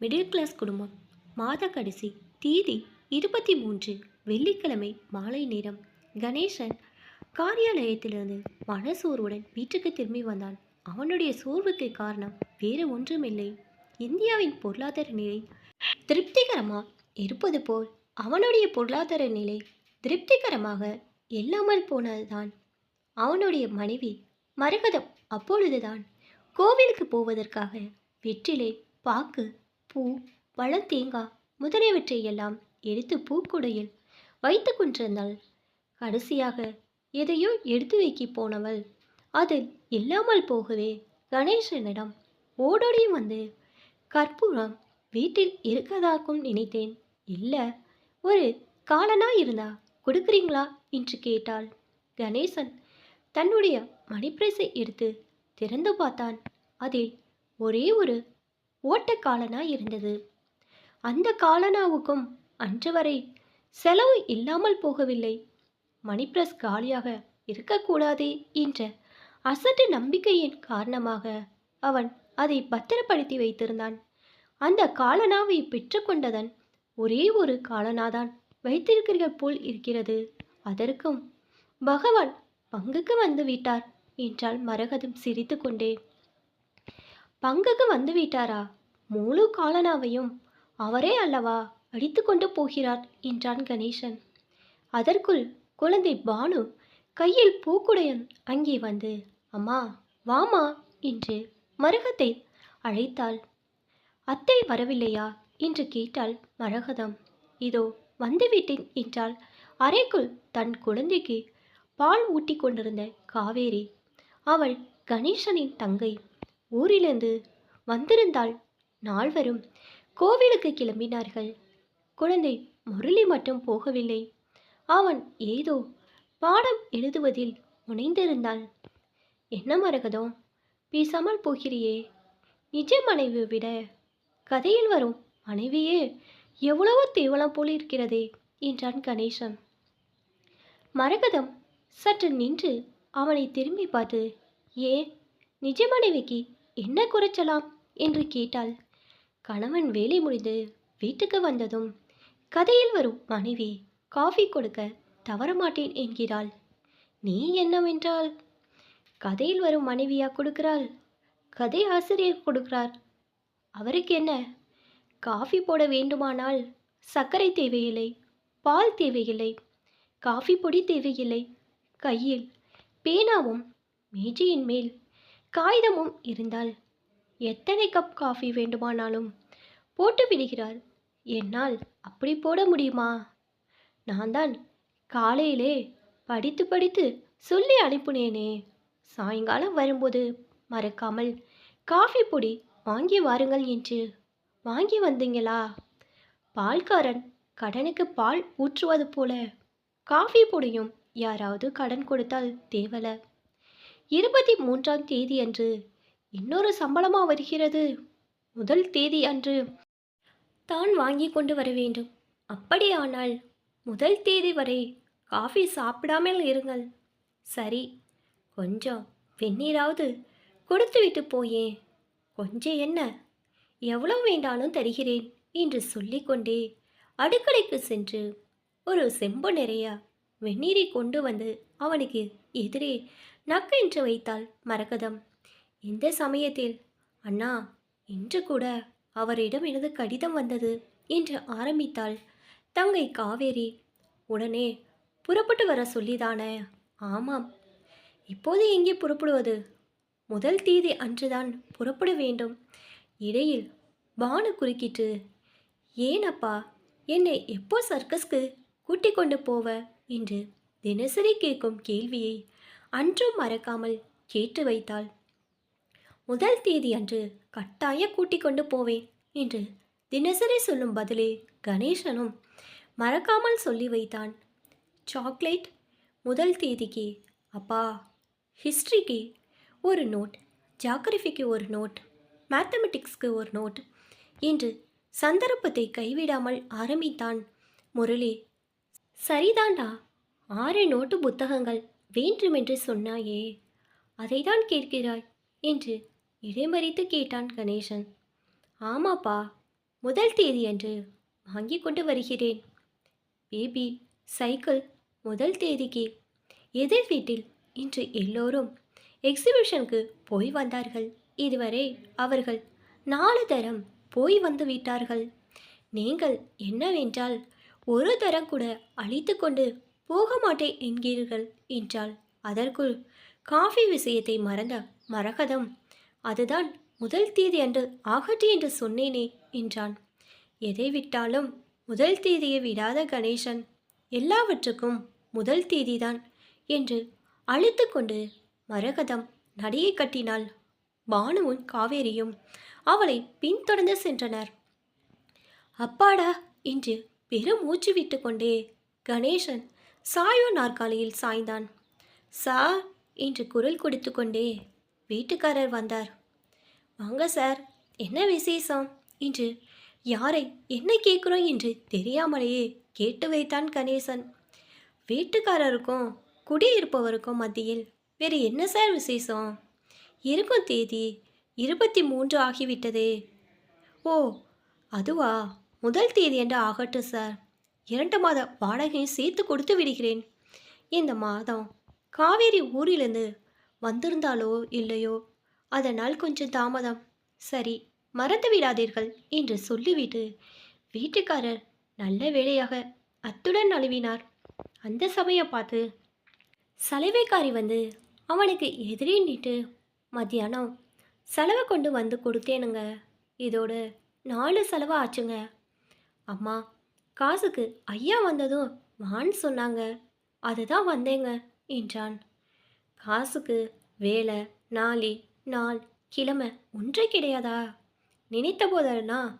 Middle class குடும்பம். மாத கடைசி தீதி இருபத்தி மூன்று வெள்ளிக்கிழமை மாலை நேரம். கணேசன் காரியாலயத்திலிருந்து மனசோர்வுடன் வீட்டுக்கு திரும்பி வந்தான். அவனுடைய சோர்வுக்கு காரணம் வேறு ஒன்றுமில்லை. இந்தியாவின் பொருளாதார நிலை திருப்திகரமாக இருப்பது போல் அவனுடைய பொருளாதார நிலை திருப்திகரமாக இல்லாமல் போனதுதான். அவனுடைய மனைவி மரகதம் அப்பொழுதுதான் கோவிலுக்கு போவதற்காக வெற்றிலை பாக்கு பூ பழத்தேங்காய் முதலியவற்றை எல்லாம் எடுத்து பூக்குடையில் வைத்து கொண்டிருந்தாள். கடைசியாக எதையோ எடுத்து வைக்கி போனவள் அது இல்லாமல் போகவே கணேசனிடம் ஓடோடி வந்து கற்பூரம் வீட்டில் இருக்கதாக்கும் நினைத்தேன். இல்லை ஒரு காலனா இருந்தா கொடுக்குறீங்களா? என்று கேட்டாள். கணேசன் தன்னுடைய மணிப்பிரசை எடுத்து திறந்து பார்த்தான். அதில் ஒரே ஒரு ஓட்ட காலனா இருந்தது. அந்த காலனாவுக்கும் அன்று வரை செலவு இல்லாமல் போகவில்லை. மணிப்ரஸ் காலியாக இருக்கக்கூடாதே என்ற அசட்டு நம்பிக்கையின் காரணமாக அவன் அதை பத்திரப்படுத்தி வைத்திருந்தான். அந்த காலனாவை பெற்றுக்கொண்டதன் ஒரே ஒரு காலனாதான் வைத்திருக்கிறீர்கள் போல் இருக்கிறது. அதற்கும் பகவான் பங்குக்கு வந்து விட்டார் என்றாள் மரகதம் சிரித்து கொண்டே பங்குக்கு வந்து விட்டாரா? முழு காலனாவையும் அவரே அல்லவா அடித்து கொண்டு போகிறார் என்றான் கணேசன். அதற்குள் குழந்தை பானு கையில் பூக்குடையன் அங்கே வந்து அம்மா வாமா என்று மரகத்தை அழைத்தாள். அத்தை வரவில்லையா? என்று கேட்டாள் மரகதம். இதோ வந்துவிட்டேன் என்றாள். அறைக்குள் தன் குழந்தைக்கு பால் ஊட்டி கொண்டிருந்த காவேரி. அவள் கணேசனின் தங்கை. ஊரிலிருந்து வந்திருந்தாள் நால்வரும் கோவிலுக்கு கிளம்பினார்கள். குழந்தை முரளி மட்டும் போகவில்லை. அவன் ஏதோ பாடம் எழுதுவதில் முனைந்திருந்தான் என்ன மரகதம் பேசாமல் போகிறியே. நிஜ மனைவியை விட கதையில் வரும் மனைவியே எவ்வளவோ தேவலம் போல் இருக்கிறதே என்றான் கணேசன். மரகதம் சற்று நின்று அவனை திரும்பி பார்த்து ஏ நிஜ மனைவிக்கு என்ன குறைச்சலாம்? என்று கேட்டாள். கணவன் வேலை முடிந்து வீட்டுக்கு வந்ததும் கதையில் வரும் மனைவி. காஃபி கொடுக்க தவறமாட்டேன் என்கிறாள். நீ என்னவென்றால்? கதையில் வரும் மனைவியா கொடுக்கிறாள். கதை ஆசிரியர் கொடுக்கிறார். அவருக்கு என்ன? காஃபி போட வேண்டுமானால் சர்க்கரை தேவையில்லை பால் தேவையில்லை காஃபி பொடி தேவையில்லை. கையில் பேனாவும் மேஜையின் மேல் காகிதமும் இருந்தால் எத்தனை கப் காஃபி வேண்டுமானாலும் போட்டு விடுகிறார். என்னால் அப்படி போட முடியுமா? நான் தான் காலையிலே படித்து படித்து சொல்லி அனுப்புனேனே. சாயங்காலம் வரும்போது மறக்காமல் காஃபி பொடி வாங்கி வாருங்கள் என்று வாங்கி வந்தீங்களா? பால்காரன் கடனுக்கு பால் ஊற்றுவது போல காஃபி பொடியும் யாராவது கடன் கொடுத்தால் தேவலை. இருபத்தி மூன்றாம் தேதி அன்று. இன்னொரு சம்பளமா வருகிறது? முதல் தேதி அன்று. தான் வாங்கி கொண்டு வர வேண்டும். அப்படியானால் முதல் தேதி வரை காஃபி சாப்பிடாமல் இருங்கள். சரி கொஞ்சம் வெந்நீராவது கொடுத்துவிட்டு போயே. கொஞ்சம் என்ன? எவ்வளோ வேண்டாலும் தருகிறேன் என்று சொல்லிக்கொண்டே அடுக்கலைக்கு சென்று ஒரு செம்பு நிறைய வெந்நீரை கொண்டு வந்து அவனுக்கு எதிரே நக்கென்று வைத்தாள் மரகதம். இந்த சமயத்தில்? அண்ணா இன்று கூட அவரிடம் எனது கடிதம் வந்தது என்று ஆரம்பித்தாள். தங்கை காவேரி உடனே புறப்பட்டு வர சொல்லிதானே? ஆமாம். இப்போது எங்கே புறப்படுவது? முதல் தேதி அன்றுதான் புறப்பட வேண்டும். இடையில் பானு குறுக்கிட்டு ஏனப்பா என்னை எப்போ சர்க்கஸ்க்கு கூட்டிக் கொண்டு போவ? என்று தினசரி கேட்கும் கேள்வியை அன்றும் மறக்காமல் கேட்டு வைத்தாள். முதல் தேதி அன்று கட்டாய கூட்டிக் கொண்டு போவேன் என்று தினசரி சொல்லும் பதிலே கணேசனும் மறக்காமல் சொல்லி வைத்தான். சாக்லேட் முதல் தேதிக்கு அப்பா ஹிஸ்ட்ரிக்கு ஒரு நோட் ஜாகிரஃபிக்கு ஒரு நோட் மேத்தமெட்டிக்ஸ்க்கு ஒரு நோட் என்று சந்தர்ப்பத்தை கைவிடாமல் ஆரம்பித்தான் முரளி. சரிதாண்டா ஆறு நோட்டு புத்தகங்கள். வேண்டுமென்று சொன்னாயே. அதைதான் கேட்கிறாய் என்று இடைமறித்து கேட்டான் கணேசன். ஆமாப்பா முதல் தேதி அன்று வாங்கி கொண்டு வருகிறேன். பேபி சைக்கிள் முதல் தேதிக்கு. எதிர் வீட்டில் இன்று எல்லோரும் எக்ஸிபிஷனுக்கு போய் வந்தார்கள். இதுவரை அவர்கள் நாலு தரம் போய் வந்து விட்டார்கள். நீங்கள் என்னவென்றால் ஒரு தரம் கூட அழித்து கொண்டு போக மாட்டேன் என்கிறீர்கள் என்றால் அதற்குள் காஃபி விஷயத்தை மறந்த மரகதம் அதுதான் முதல் தேதி அன்று ஆகட்டு என்று சொன்னேனே என்றான். எதை விட்டாலும் முதல் தேதியை விடாத கணேசன் எல்லாவற்றுக்கும் முதல் தேதிதான் என்று அழுத்து கொண்டு மரகதம் நடையை கட்டினாள். பானுவும் காவேரியும் அவளை பின்தொடர்ந்து சென்றனர். அப்பாடா என்று பெரும் மூச்சு விட்டுக்கொண்டே கணேசன் சாயோ நாற்காலியில் சாய்ந்தான். சார் என்று குரல் கொடுத்து கொண்டே வீட்டுக்காரர் வந்தார். வாங்க சார். என்ன விசேஷம்? என்று யாரை? என்ன கேட்குறோம்? என்று தெரியாமலேயே கேட்டு வைத்தான் கணேசன். வீட்டுக்காரருக்கும் குடியிருப்பவருக்கும் மத்தியில் வேறு என்ன சார் விசேஷம்? இருக்கும் தேதி இருபத்தி மூன்று ஆகிவிட்டதே. ஓ அதுவா? முதல் தேதி என்று ஆகட்டும் சார். இரண்டு மாத வாடகையும் சேர்த்து கொடுத்து விடுகிறேன். இந்த மாதம் காவேரி ஊரிலிருந்து வந்திருந்தாலோ இல்லையோ? அதனால் கொஞ்சம் தாமதம். சரி மறந்து விடாதீர்கள் என்று சொல்லிவிட்டு வீட்டுக்காரர் நல்ல வேளையாக அத்துடன் நழுவினார் அந்த சமயம் பார்த்து சலவைக்காரி வந்து அவனுக்கு எதிரே நிட்டு மத்தியானம் செலவை கொண்டு வந்து கொடுத்தேனுங்க. இதோட நாலு செலவு ஆச்சுங்க. அம்மா காசுக்கு ஐயா வந்ததும் வான்னு சொன்னாங்க. அதுதான் வந்தேங்க என்றான். காசுக்கு வேலை நாளி நாள் கிழமை ஒன்றே கிடையாதா? நினைத்த போதெல்லாம்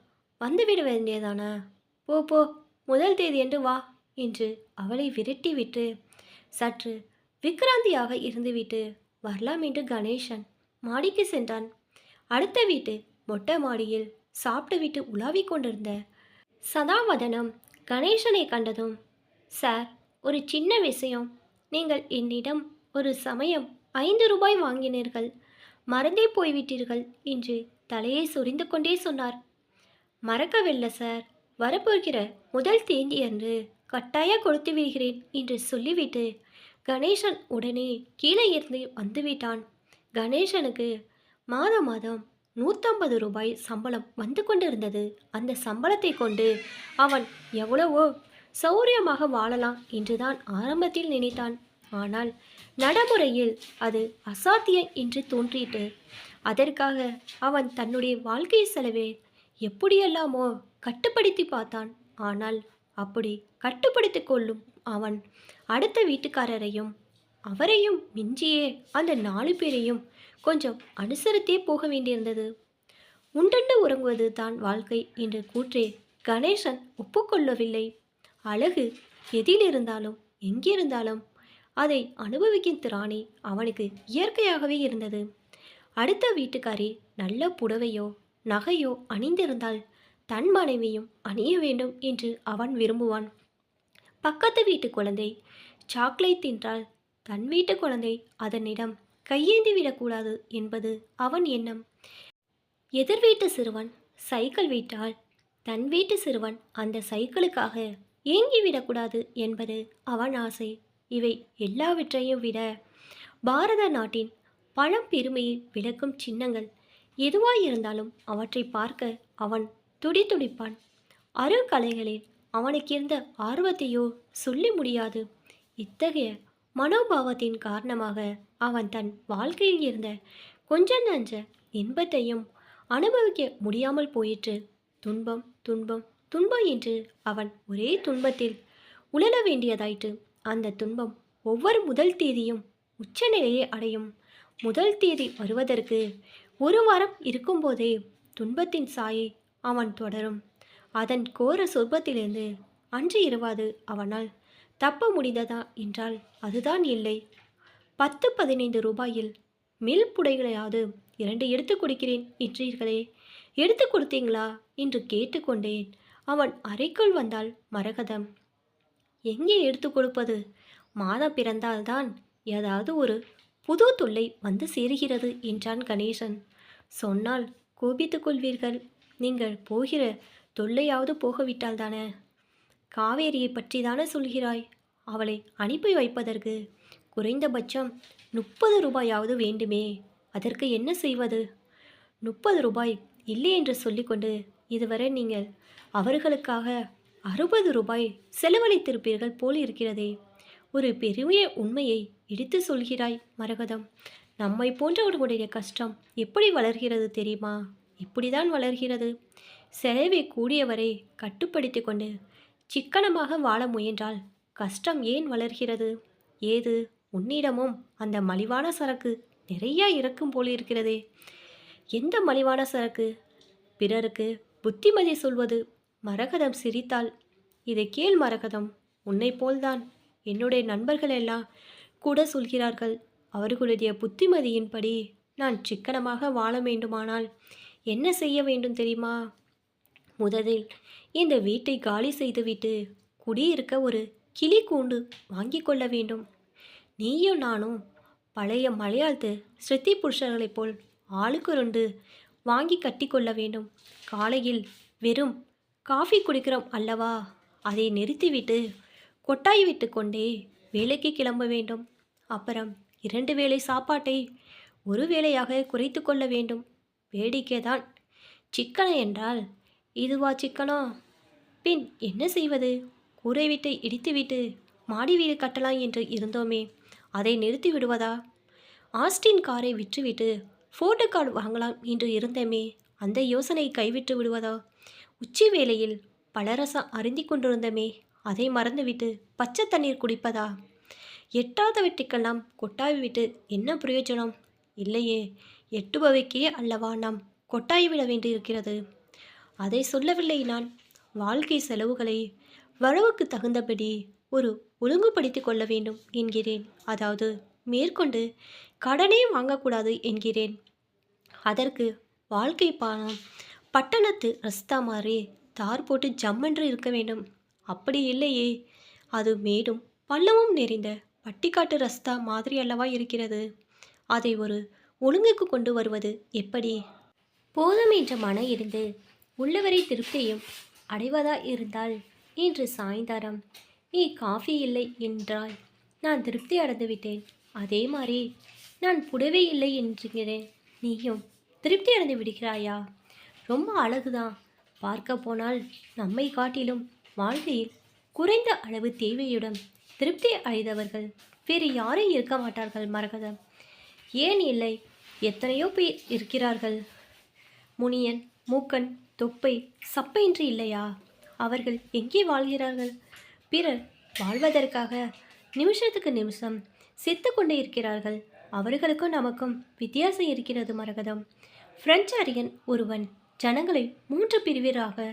வந்துவிட வேண்டியதானா போ போ முதல் தேதி என்று வா என்று அவளை விரட்டி விட்டு சற்று விக்ராந்தியாக இருந்துவிட்டு வரலாம் என்று கணேசன் மாடிக்கு சென்றான். அடுத்த வீட்டு மொட்டை மாடியில் சாப்பிட்டுவிட்டு உலாவிக் கொண்டிருந்த சதாவதனம் கணேசனை கண்டதும் சார் ஒரு சின்ன விஷயம். நீங்கள் என்னிடம் ஒரு சமயம் ஐந்து ரூபாய் வாங்கினீர்கள். மறந்தே போய்விட்டீர்கள் என்று தலையை சொரிந்து கொண்டே சொன்னார். மறக்கவில்லை சார். வரப்போகிற முதல் தேதி அன்று கட்டாய கொடுத்து விடுகிறேன் என்று சொல்லிவிட்டு கணேசன் உடனே கீழே இருந்து வந்துவிட்டான். கணேசனுக்கு மாதம் மாதம் நூற்றம்பது ரூபாய் சம்பளம் வந்து கொண்டிருந்தது. அந்த சம்பளத்தை கொண்டு அவன் எவ்வளவோ சௌரியமாக வாழலாம் என்றுதான் ஆரம்பத்தில் நினைத்தான். ஆனால் நடைமுறையில் அது அசாத்தியம் என்று தோன்றிட்டு அதற்காக அவன் தன்னுடைய வாழ்க்கை செலவே எப்படியெல்லாமோ கட்டுப்படுத்தி பார்த்தான். ஆனால் அப்படி கட்டுப்படுத்தி கொள்ளும் அவன் அடுத்த வீட்டுக்காரரையும் அவரையும் மிஞ்சியே அந்த நாலு பேரையும் கொஞ்சம் அனுசரித்தே போக வேண்டியிருந்தது. உண்டண்டு உறங்குவது தான் வாழ்க்கை என்ற கூற்றே கணேசன் ஒப்புக்கொள்ளவில்லை. அழகு எதிலிருந்தாலும் எங்கிருந்தாலும் அதை அனுபவிக்கும் திராணி அவனுக்கு இயற்கையாகவே இருந்தது. அடுத்த வீட்டுக்காரி நல்ல புடவையோ நகையோ அணிந்திருந்தால் தன் மனைவியும் அணிய வேண்டும் என்று அவன் விரும்புவான். பக்கத்து வீட்டு குழந்தை சாக்லேட் தின்றால் தன் வீட்டு குழந்தை அதனிடம் கையேந்தி விடக்கூடாது என்பது அவன் எண்ணம். எதிர் வீட்டு சிறுவன் சைக்கிள் விட்டால் தன் வீட்டு சிறுவன் அந்த சைக்கிளுக்காக ஏங்கி விடக்கூடாது என்பது அவன் ஆசை. இவை எல்லாவற்றையும் விட பாரத நாட்டின் பழம் பெருமையை விளக்கும் சின்னங்கள் எதுவாயிருந்தாலும் அவற்றை பார்க்க அவன் துடி துடிப்பான். அருங்கலைகளில் அவனுக்கிருந்த ஆர்வத்தையோ சொல்லி முடியாது. இத்தகைய மனோபாவத்தின் காரணமாக அவன் தன் வாழ்க்கையில் இருந்த கொஞ்ச நஞ்ச இன்பத்தையும் அனுபவிக்க முடியாமல் போயிற்று. துன்பம் துன்பம் துன்பம் என்று அவன் ஒரே துன்பத்தில் உழல வேண்டியதாயிற்று. அந்த துன்பம் ஒவ்வொரு முதல் தேதியும் உச்சநிலையை அடையும். முதல் தேதி வருவதற்கு ஒரு வாரம் இருக்கும்போதே துன்பத்தின் சாயை அவன் தொடரும். அதன் கோர சொற்பத்திலிருந்து அன்று இருவாது அவனால் தப்ப முடிந்ததா என்றால் அதுதான் இல்லை. பத்து பதினைந்து ரூபாயில் மில் புடைகளையாவது இரண்டு எடுத்து கொடுக்கிறேன் என்றீர்களே எடுத்து கொடுத்தீங்களா? என்று கேட்டுக்கொண்டேன். அவன் அறைக்குள் வந்தால் மரகதம். எங்கே எடுத்து கொடுப்பது? மாதம் பிறந்தால்தான் ஏதாவது ஒரு புது தொல்லை வந்து சேருகிறது என்றான் கணேசன். சொன்னால் கோபித்து கொள்வீர்கள். நீங்கள் போகிற தொல்லையாவது போகவிட்டால் தானே? காவேரியை பற்றி தானே சொல்கிறாய்? அவளை அனுப்பி வைப்பதற்கு குறைந்தபட்சம் முப்பது ரூபாயாவது வேண்டுமே. அதற்கு என்ன செய்வது? முப்பது ரூபாய் இல்லை என்று சொல்லிக்கொண்டு இதுவரை நீங்கள் அவர்களுக்காக அறுபது ரூபாய் செலவழித்திருப்பீர்கள் போல் இருக்கிறதே. ஒரு பெரிய உண்மையை இடித்து சொல்கிறாய் மரகதம். நம்மை போன்றவர்களுடைய கஷ்டம் எப்படி வளர்கிறது தெரியுமா? இப்படிதான் வளர்கிறது. செலவை கூடியவரை கட்டுப்படுத்தி கொண்டு சிக்கனமாக வாழ முயன்றால் கஷ்டம் ஏன் வளர்கிறது? ஏது? உன்னிடமும் அந்த மலிவான சரக்கு நிறைய இருக்கும் போல் இருக்கிறதே. எந்த மலிவான சரக்கு? பிறருக்கு புத்திமதி சொல்வது மரகதம் சிரித்தாள். இதை கேள் மரகதம் உன்னை போல்தான். என்னுடைய நண்பர்கள் எல்லாம் கூட சொல்கிறார்கள் அவர்களுடைய புத்திமதியின்படி நான் சிக்கனமாக வாழ வேண்டுமானால் என்ன செய்ய வேண்டும் தெரியுமா? முதலில் இந்த வீட்டை காலி செய்துவிட்டு குடியிருக்க ஒரு கிளி கூண்டு வாங்கி கொள்ள வேண்டும். நீயும் நானும் பழைய மலையாளத்து ஸ்ருதி புருஷர்களைப் போல் ஆளுக்கு ரெண்டு வாங்கி கட்டி கொள்ள வேண்டும். காலையில் வெறும் காஃபி குடிக்கிறோம் அல்லவா? அதை நிறுத்திவிட்டு கொட்டாய் விட்டு கொண்டே வேலைக்கு கிளம்ப வேண்டும். அப்புறம் இரண்டு வேளை சாப்பாட்டை ஒரு வேளையாக குறைத்து கொள்ள வேண்டும். வேடிக்கைதான். சிக்கனை என்றால் இதுவா சிக்கனா? பின் என்ன செய்வது? கூரை வீட்டை இடித்துவிட்டு மாடி வீடு கட்டலாம் என்று இருந்தோமே. அதை நிறுத்தி விடுவதா? ஆஸ்டின் காரை விற்றுவிட்டு ஃபோட்டோ கார்டு வாங்கலாம் என்று இருந்தமே அந்த யோசனை கைவிட்டு விடுவதா? உச்சி வேளையில் பலரசம் அருந்தி கொண்டிருந்தமே அதை மறந்துவிட்டு பச்சை தண்ணீர் குடிப்பதா? எட்டாதவற்றுக்கெல்லாம் கொட்டாய் விட்டு என்ன பிரயோஜனம்? இல்லையே எட்டுபவைக்கே அல்லவா நாம் கொட்டாய் விட வேண்டியிருக்கிறது? அதை சொல்லவில்லை நான். வாழ்க்கை செலவுகளை வரவுக்கு தகுந்தபடி ஒரு ஒழுங்குபடுத்தி கொள்ள வேண்டும் என்கிறேன். அதாவது மேற்கொண்டு கடனே வாங்கக்கூடாது என்கிறேன். அதற்கு வாழ்க்கை பானம் பட்டணத்து ரஸ்தா மாதிரி தார் போட்டு ஜம்மென்று இருக்க வேண்டும். அப்படி இல்லையே. அது மேடும் பள்ளமும் நிறைந்த பட்டிக்காட்டு ரஸ்தா மாதிரி அல்லவா இருக்கிறது. அதை ஒரு ஒழுங்குக்கு கொண்டு வருவது எப்படி? போதும் என்ற மன இருந்து உள்ளவரை திருப்தியும் அடைவதா இருந்தால் இன்று சாயந்தரம். நீ காஃபி இல்லை என்றால் நான் திருப்தி அடைந்து விட்டேன். அதே மாதிரி நான் புடவை இல்லை என்கிறேன். நீயும் திருப்தி அடைந்து விடுகிறாயா? ரொம்ப அழகுதான். பார்க்க போனால் நம்மை காட்டிலும் வாழ்க்கையில் குறைந்த அளவு தேவையுடன் திருப்தி அடைந்தவர்கள் வேறு யாரும் இருக்க மாட்டார்கள் மரகதம். ஏன் இல்லை? எத்தனையோ பேர் இருக்கிறார்கள். முனியன் மூக்கன் தொப்பை சப்பையின்றி இல்லையா? அவர்கள் எங்கே வாழ்கிறார்கள்? பிறர் வாழ்வதற்காக நிமிஷத்துக்கு நிமிஷம் செத்து கொண்டே இருக்கிறார்கள். அவர்களுக்கும் நமக்கும் வித்தியாசம் இருக்கிறது மரகதம். பிரெஞ்சு அரியன் ஒருவன் ஜனங்களை மூன்று பிரிவராக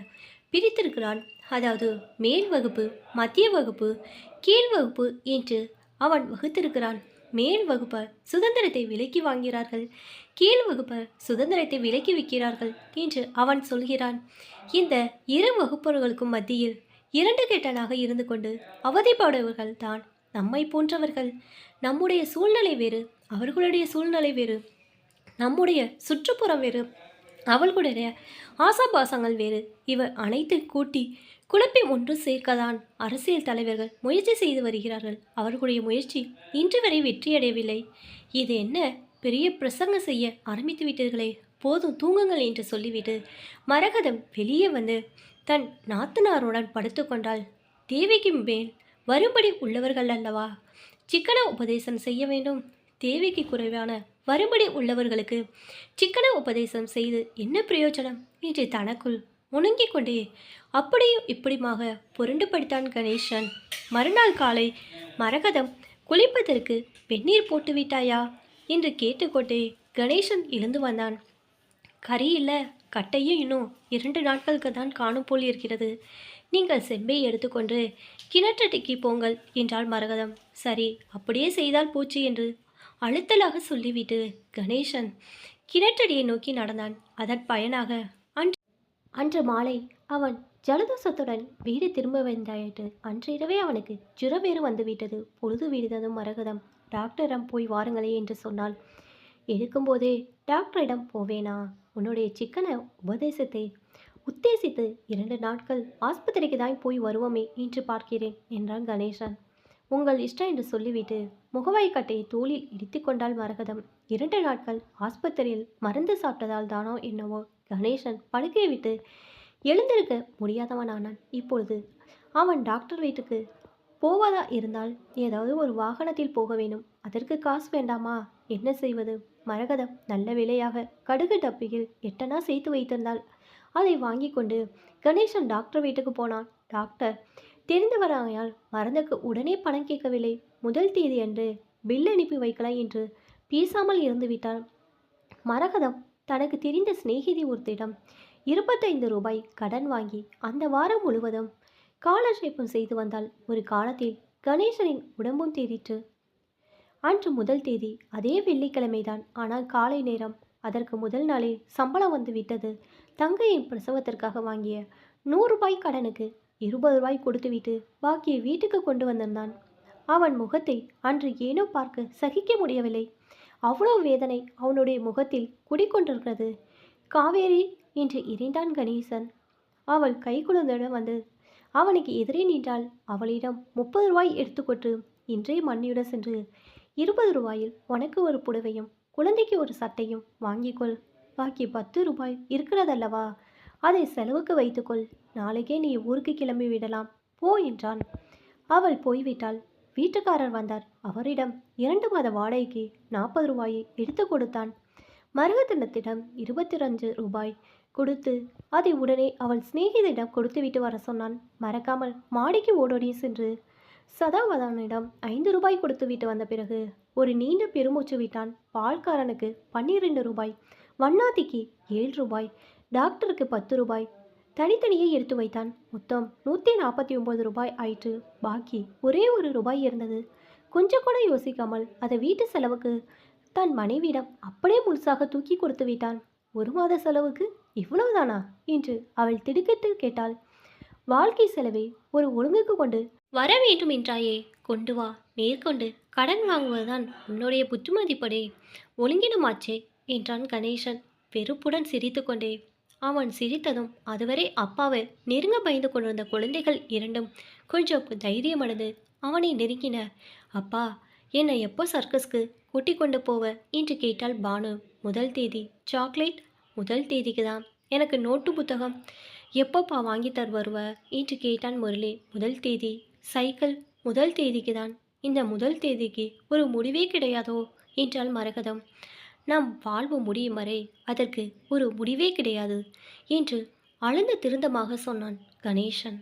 பிரித்திருக்கிறான். அதாவது மேல் வகுப்பு மத்திய வகுப்பு கீழ் வகுப்பு என்று அவன் வகுத்திருக்கிறான். மேல் வகுப்பர் சுதந்திரத்தை விலக்கி வாங்கிறார்கள் கீழ் வகுப்பர் சுதந்திரத்தை விலக்கி விற்கிறார்கள் என்று அவன் சொல்கிறான். இந்த இரு வகுப்பவர்களுக்கும் மத்தியில் இரண்டு கெட்டனாக இருந்து கொண்டு அவதிப்படுபவர்கள் தான் நம்மை போன்றவர்கள். நம்முடைய சூழ்நிலை வேறு அவர்களுடைய சூழ்நிலை வேறு. நம்முடைய சுற்றுப்புறம் வேறு அவர்களுடைய ஆசாபாசங்கள் வேறு. இவர் அனைத்து கூட்டி குழப்பி ஒன்று சேர்க்கதான் அரசியல் தலைவர்கள் முயற்சி செய்து வருகிறார்கள். அவர்களுடைய முயற்சி இன்று வரை வெற்றியடையவில்லை. இது என்ன பெரிய பிரசங்கம் செய்ய ஆரம்பித்து விட்டீர்களே? போதும் தூங்குங்கள் என்று சொல்லிவிட்டு மரகதம் வெளியே வந்து தன் நாத்தனாருடன் படுத்துக்கொண்டால் தேவிக்கு மேல் வரும்படி உள்ளவர்கள் அல்லவா? சிக்கன உபதேசம் செய்ய வேண்டும். தேவிக்கு குறைவான வரும்படி உள்ளவர்களுக்கு சிக்கன உபதேசம் செய்து என்ன பிரயோஜனம்? என்று தனக்குள் முணங்கிக் கொண்டே அப்படியும் இப்படியுமாக புரண்டு படித்தான் கணேசன். மறுநாள் காலை மரகதம் குளிப்பதற்கு வெந்நீர் போட்டு விட்டாயா என்று கேட்டுக்கொண்டே கணேசன் எழுந்து வந்தான். கறி இல்லை கட்டையும் இன்னும் இரண்டு நாட்களுக்கு தான் காணும் போல் இருக்கிறது. நீங்கள் செம்பை எடுத்துக்கொண்டு கிணற்றடிக்கு போங்கள் என்றாள் மரகதம். சரி அப்படியே செய்தால் போச்சு என்று அழுத்தலாக சொல்லிவிட்டு கணேசன் கிணற்றடியை நோக்கி நடந்தான். அதன் பயனாக அன்று அன்று மாலை அவன் ஜலதோஷத்துடன் வீடு திரும்ப வந்தாயிட்டு அன்றிரவே அவனுக்கு ஜுரவேறு வந்துவிட்டது. பொழுது விடுததும் மரகதம் டாக்டரிடம் போய் வாருங்களே என்று சொன்னாள். எடுக்கும்போதே டாக்டரிடம் போவேனா? உன்னுடைய சிக்கன உபதேசத்தை உத்தேசித்து இரண்டு நாட்கள் ஆஸ்பத்திரிக்கு தான் போய் வருவோமே என்று பார்க்கிறேன் என்றான் கணேசன். உங்கள் இஷ்டம் என்று சொல்லிவிட்டு முகவாய் கட்டையை தோளில் இடித்து கொண்டாள் மரகதம். இரண்டு நாட்கள் ஆஸ்பத்திரியில் மருந்து சாப்பிட்டதால் தானோ என்னவோ? கணேசன் படுக்கையை விட்டு எழுந்திருக்க முடியாதவனானான். இப்பொழுது அவன் டாக்டர் வீட்டுக்கு போவதா இருந்தால் ஏதாவது ஒரு வாகனத்தில் போக வேணும். அதற்கு காசு வேண்டாமா? என்ன செய்வது? மரகதம் நல்ல விலையாக கடுகு டப்பியில் எட்டனா சேர்த்து வைத்திருந்தாள். அதை வாங்கி கொண்டு கணேசன் டாக்டர் வீட்டுக்கு போனான். டாக்டர் தெரிந்தவராயால் மருந்துக்கு உடனே பணம் கேட்கவில்லை. முதல் தேதி அன்று பில் அனுப்பி வைக்கலாம் என்று பேசாமல் இருந்து விட்டாள் மரகதம் தனக்கு தெரிந்த சிநேகிதி ஒருத்திடம் இருபத்தைந்து ரூபாய் கடன் வாங்கி அந்த வாரம் முழுவதும் காலட்சேபம் செய்து வந்தால் ஒரு காலத்தில் கணேசனின் உடம்பும் தேறிற்று அன்று முதல் தேதி அதே வெள்ளிக்கிழமைதான். ஆனால் காலை நேரம் அதற்கு முதல் நாளே சம்பளம் வந்து விட்டது. தங்கையின் பிரசவத்திற்காக வாங்கிய நூறு ரூபாய் கடனுக்கு இருபது ரூபாய் கொடுத்துவிட்டு பாக்கியை வீட்டுக்கு கொண்டு வந்திருந்தான். அவன் முகத்தை அன்று ஏனோ பார்க்க சகிக்க முடியவில்லை. அவ்வளோ வேதனை அவனுடைய முகத்தில் குடிக்கொண்டிருக்கிறது காவேரி என்று இறைந்தான் கணேசன். அவள் கைக்குழந்தையிடம் வந்து அவனுக்கு எதிரே நின்றால் அவளிடம் முப்பது ரூபாய் எடுத்துக்கொண்டு இன்றே மண்ணியுடன் சென்று இருபது ரூபாயில் உனக்கு ஒரு புடவையும் குழந்தைக்கு ஒரு சட்டையும் வாங்கிக்கொள். பாக்கி பத்து ரூபாய் இருக்கிறதல்லவா? அதை செலவுக்கு வைத்துக்கொள். நாளைக்கே நீ ஊருக்கு கிளம்பி விடலாம். போ என்றான். அவள் போய்விட்டாள். வீட்டுக்காரர் வந்தார். அவரிடம் இரண்டு மாத வாடகைக்கு நாற்பது ரூபாயை எடுத்து கொடுத்தான். மருகத்தினத்திடம் இருபத்தி ரெண்டு ரூபாய் கொடுத்து அதை உடனே அவள் சிநேகிதிடம் கொடுத்துவிட்டு வர சொன்னான். மறக்காமல் மாடிக்கு ஓடோடி சென்று சதாவதானிடம் ஐந்து ரூபாய் கொடுத்து விட்டு வந்த பிறகு ஒரு நீண்ட பெருமூச்சு விட்டான் பால்காரனுக்கு பன்னிரெண்டு ரூபாய் வண்ணாத்திக்கு ஏழு ரூபாய் டாக்டருக்கு பத்து ரூபாய் தனித்தனியே எடுத்து வைத்தான். மொத்தம் நூற்றி நாற்பத்தி ஒம்பது ரூபாய் ஆயிற்று. பாக்கி ஒரே ஒரு ரூபாய் இருந்தது. கொஞ்சம் கூட யோசிக்காமல் அதை வீட்டு செலவுக்கு தன் மனைவியிடம் அப்படியே முழுசாக தூக்கி கொடுத்து விட்டான். ஒரு மாத செலவுக்கு இவ்வளவுதானா? என்று அவள் திடுக்கிட்டு கேட்டாள். வாழ்க்கை செலவை ஒரு ஒழுங்குக்கு கொண்டு வர வேண்டும் என்றாயே. கொண்டு வா. மேற்கொண்டு கடன் வாங்குவதுதான் உன்னுடைய புத்துமதிப்படே. ஒழுங்கினமாச்சே என்றான் கணேசன். வெறுப்புடன் சிரித்துக்கொண்டே அவன் சிரித்ததும் அதுவரை அப்பாவை நெருங்க பயந்து கொண்டிருந்த குழந்தைகள் இரண்டும் கொஞ்சம் தைரியமடைந்து அவனை நெருங்கின. அப்பா என்னை எப்போ சர்க்கஸ்க்கு கூட்டிக் கொண்டு போவ? என்று கேட்டாள் பானு. முதல் தேதி. சாக்லேட்? முதல் தேதிக்கு தான் எனக்கு நோட்டு புத்தகம் எப்பப்பா வாங்கி தர் வருவ என்று கேட்டான் முரளி. முதல் தேதி. சைக்கிள் முதல் தேதிக்கு தான் இந்த முதல் தேதிக்கு ஒரு முடிவே கிடையாதோ? என்றாள் மரகதம். நம் வாழ்வு முடியும் வரை அதற்கு ஒரு முடிவே கிடையாது என்று அழுந்த திருந்தமாக சொன்னான் கணேசன்.